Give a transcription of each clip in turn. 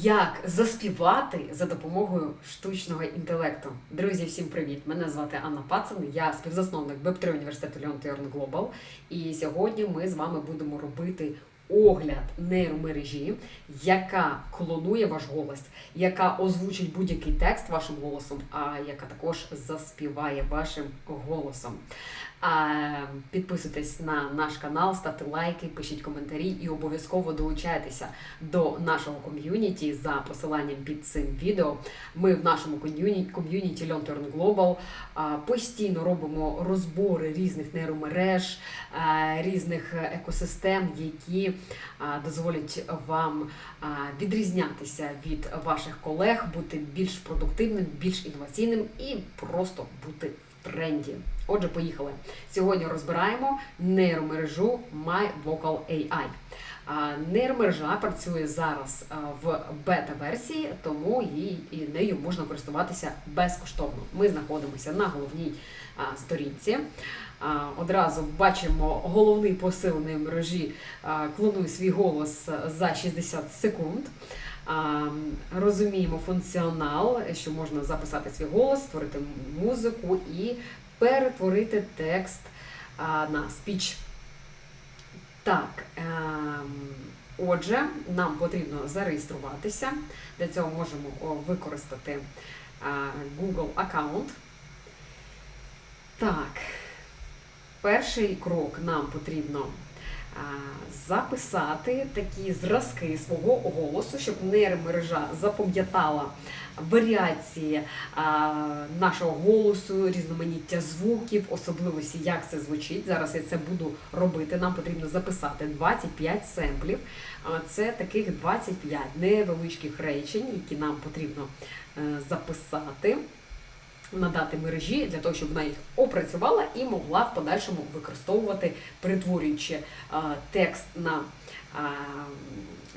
Як заспівати за допомогою штучного інтелекту? Друзі, всім привіт! Мене звати Анна Пацан, я співзасновник Web3 університету Leon Turn Global. І сьогодні ми з вами будемо робити огляд нейромережі, яка клонує ваш голос, яка озвучить будь-який текст вашим голосом, а яка також заспіває вашим голосом. Підписуйтесь на наш канал, ставте лайки, пишіть коментарі і обов'язково долучайтеся до нашого ком'юніті за посиланням під цим відео. Ми в нашому ком'юні- ком'юніті Turn Global постійно робимо розбори різних нейромереж, різних екосистем, які дозволять вам відрізнятися від ваших колег, бути більш продуктивним, більш інноваційним і просто бути тренді. Отже, поїхали. Сьогодні розбираємо нейромережу MyVocal AI. Нейромережа працює зараз в бета-версії, тому її і нею можна користуватися безкоштовно. Ми знаходимося на головній сторінці. Одразу бачимо головний посил нейромережі клонує свій голос за 60 секунд. Розуміємо функціонал, що можна записати свій голос, створити музику і перетворити текст на спіч. Так, ем, отже, нам потрібно зареєструватися. Для цього можемо використати Google аккаунт. Так, перший крок нам потрібно записати такі зразки свого голосу, щоб нейромережа запам'ятала варіації нашого голосу, різноманіття звуків, особливості, як це звучить. Зараз я це буду робити. Нам потрібно записати 25 семплів. Це таких 25 невеличких речень, які нам потрібно е, записати. Надати мережі для того, щоб вона їх опрацювала і могла в подальшому використовувати, перетворюючи текст на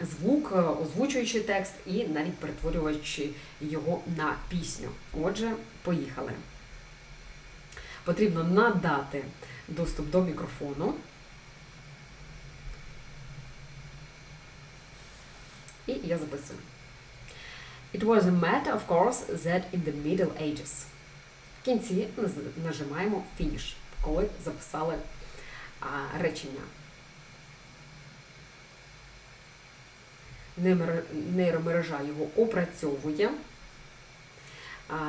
звук, озвучуючи текст і навіть перетворюючи його на пісню. Отже, поїхали. Потрібно надати доступ до мікрофону. І я записую. It was a matter of course that in the Middle Ages. В кінці нажимаємо фініш, коли записали речення. Нейромережа його опрацьовує.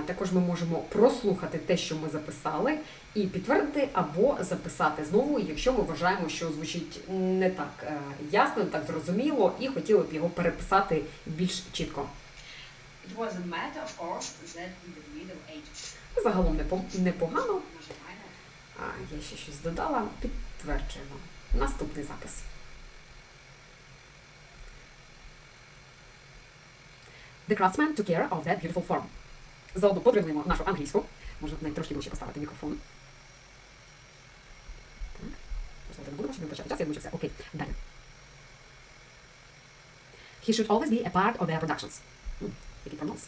Також ми можемо прослухати те, що ми записали, і підтвердити або записати знову, якщо ми вважаємо, що звучить не так е, ясно, не так зрозуміло, і хотіли б його переписати більш чітко. It was a matter of course that in the Middle Ages. Загалом непогано. А, я ще щось додала. Підтверджуємо. Наступний запис. The craftsman took care of that beautiful form. Заодно подривнемо нашу англійську. Може навіть трошки ближче поставити мікрофон. Так. Не будемо, щоб не втрачати час, я думаю, що все. Окей, далі. He should always be a part of their productions. Який прононс.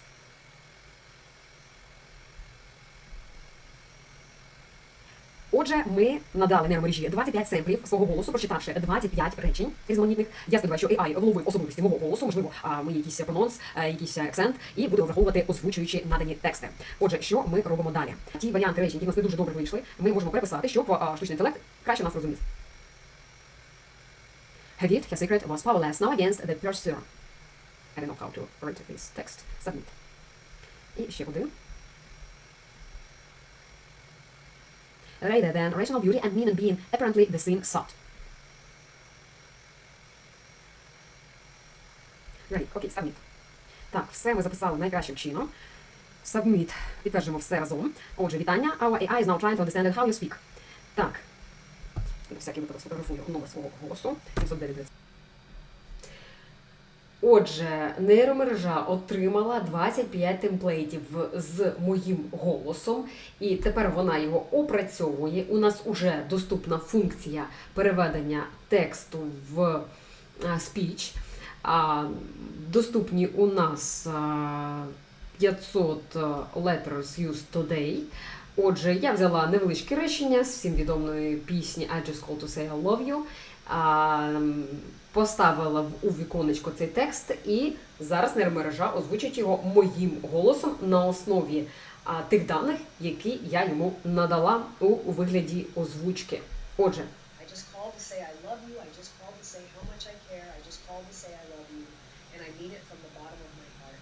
Отже, ми надали нейромережі 25 семплів свого голосу, прочитавши 25 речень різноманітних. Я сподіваюся, що AI вловив особливості мого голосу, можливо, мої якийсь прононс, якийсь акцент, і буде враховувати озвучуючи надані тексти. Отже, що ми робимо далі? Ті варіанти речень, які в нас не дуже добре вийшли, ми можемо переписати, щоб штучний інтелект краще нас розумів. Havit, her secret was powerless now against the pursuer. I don't know how to write this text. Submit. І ще один. rather than rational beauty and mean and being apparently the same sought. Right, окей, submit. Так, все ми записали найкращим чином. Submit. Підтверджуємо все разом. Отже, вітання. Our AI is now trying to understand how you speak. Так. Всякий випадок сфотографую номер свого голосу. 709. Отже, нейромережа отримала 25 темплейтів з моїм голосом, і тепер вона його опрацьовує. У нас вже доступна функція переведення тексту в спіч. Доступні у нас 500 letters used today. Отже, я взяла невеличке речення з всім відомої пісні I just called to say I love you. Поставила у віконечко цей текст, і зараз нейромережа озвучить його моїм голосом на основі тих даних, які я йому надала у вигляді озвучки. Отже, I just called to say I love you. I just called to say how much I care. I just called to say I love you. And I mean it from the bottom of my heart.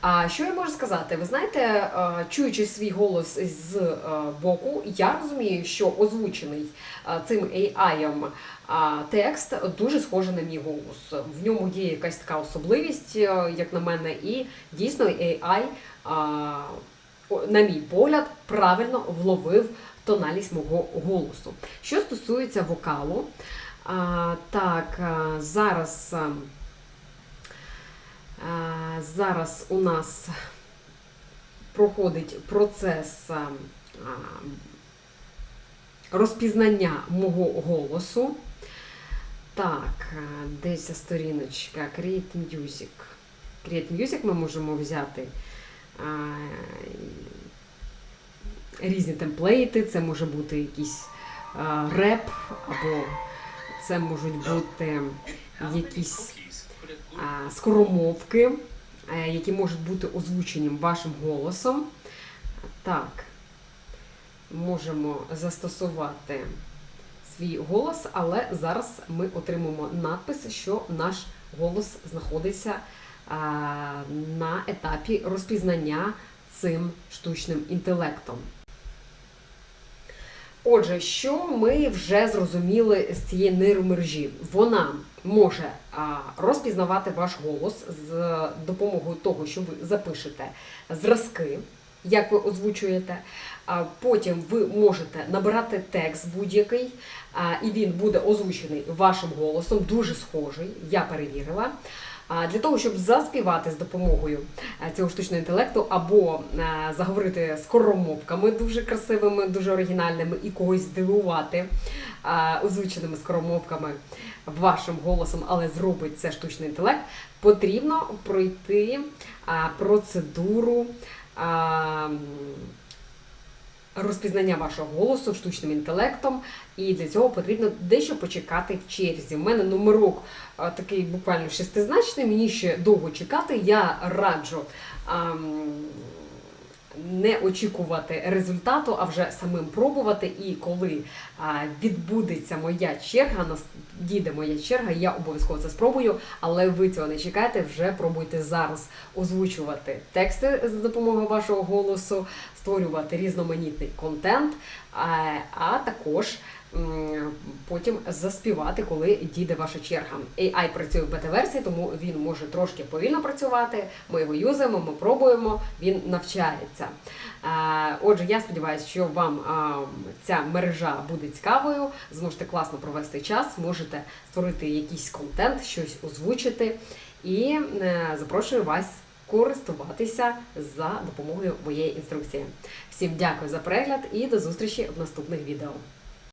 А що я можу сказати? Ви знаєте, е, чуючи свій голос з е, боку, я розумію, що озвучений е, цим AI текст дуже схожий на мій голос. В ньому є якась така особливість, як на мене, і дійсно AI, на мій погляд, правильно вловив тональність мого голосу. Що стосується вокалу, так, зараз. Зараз у нас проходить процес розпізнання мого голосу. Так, десь сторіночка Create Music. Create Music ми можемо взяти різні темплейти, це може бути якийсь реп, або це можуть бути якісь скоромовки, е, які можуть бути озвучені вашим голосом. Так, можемо застосувати свій голос, але зараз ми отримаємо надпис, що наш голос знаходиться на етапі розпізнання цим штучним інтелектом. Отже, що ми вже зрозуміли з цієї нейромережі? Вона може розпізнавати ваш голос з допомогою того, що ви запишете зразки, як ви озвучуєте. Потім ви можете набирати текст будь-який, і він буде озвучений вашим голосом, дуже схожий, я перевірила. Для того, щоб заспівати з допомогою е, цього штучного інтелекту, або е, заговорити скоромовками дуже красивими, дуже оригінальними і когось здивувати е, озвученими скоромовками вашим голосом, але зробить це штучний інтелект, потрібно пройти процедуру. Розпізнання вашого голосу штучним інтелектом, і для цього потрібно дещо почекати в черзі. У мене номерок такий буквально шестизначний, мені ще довго чекати. Я раджу не очікувати результату, а вже самим пробувати. І коли відбудеться моя черга, дійде моя черга, я обов'язково це спробую. Але ви цього не чекайте, вже пробуйте зараз озвучувати тексти за допомогою вашого голосу, створювати різноманітний контент, а, також потім заспівати, коли дійде ваша черга. AI працює в бета-версії, тому він може трошки повільно працювати. Ми його юзаємо, ми пробуємо, він навчається. Отже, я сподіваюся, що вам ця мережа буде цікавою, зможете класно провести час, можете створити якийсь контент, щось озвучити. І е, запрошую вас користуватися за допомогою моєї інструкції. Всім дякую за перегляд і до зустрічі в наступних відео.